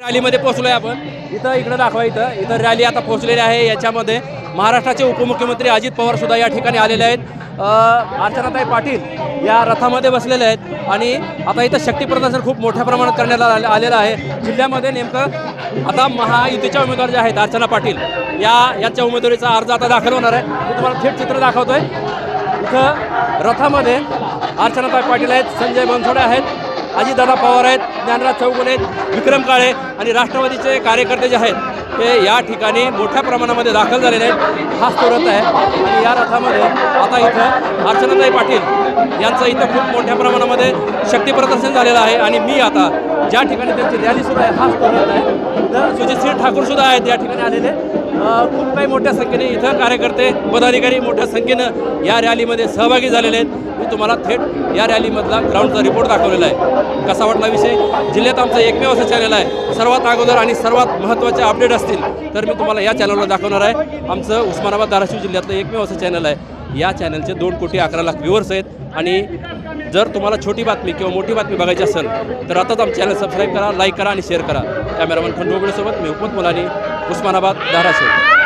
रॅलीमध्ये पोहोचलोय आपण. इथं इकडं दाखवा इथं. इथं रॅली आता पोहोचलेली आहे. याच्यामध्ये महाराष्ट्राचे उपमुख्यमंत्री अजित पवार सुद्धा या ठिकाणी आलेले आहेत. अर्चनाताई पाटील या रथामध्ये बसलेले आहेत. आणि आता इथं शक्ती प्रदर्शन खूप मोठ्या प्रमाणात करण्यात आलेलं आहे. जिल्ह्यामध्ये नेमकं आता महायुतीच्या उमेदवार ज्या आहेत अर्चना पाटील या याच्या उमेदवारीचा अर्ज आता दाखल होणार आहे. मी तुम्हाला थेट चित्र दाखवतोय. इथं रथामध्ये अर्चनाताई पाटील आहेत संजय बनसोडे आहेत. अजितदादा पवार आहेत ज्ञानराज चौगुले आहेत विक्रम काळे आणि राष्ट्रवादीचे कार्यकर्ते जे आहेत ते या ठिकाणी मोठ्या प्रमाणामध्ये दाखल झालेले आहेत. हाच तो रथ आहे आणि या रथामध्ये आता इथं अर्चनाताई पाटील यांचं इथं खूप मोठ्या प्रमाणामध्ये शक्तीप्रदर्शन झालेलं आहे आणि मी आता ज्या ठिकाणी त्यांची रॅली सुद्धा आहे हाच तो रथ आहे. तर सुजितसिंह सिंह ठाकूरसुद्धा आहेत या ठिकाणी आलेले. खूप काही मोठ्या संख्येने इथं कार्यकर्ते पदाधिकारी मोठ्या संख्येनं या रॅलीमध्ये सहभागी झालेले आहेत. मी तुम्हाला थेट या रॅलीमधला ग्राउंडचा रिपोर्ट दाखवलेला आहे. कसा वाटला विषय? जिल्ह्यात आमचं एकमेव असं चॅनल आहे. सर्वात अगोदर आणि सर्वात महत्त्वाचे अपडेट असतील तर मी तुम्हाला या चॅनलवर दाखवणार आहे. आमचं उस्मानाबाद धाराशिव जिल्ह्यातलं एकमेव असं चॅनल आहे. या चॅनलचे दोन कोटी अकरा लाख व्ह्युअर्स आहेत. आणि जर तुम्हाला छोटी बातमी किंवा मोठी बातमी बघायची असेल तर आताच आमचं चॅनल सबस्क्राईब करा लाईक करा आणि शेअर करा. कॅमेरामन खंडू मी हुकमत मुलानी उस्मानाबाद धाराशिव.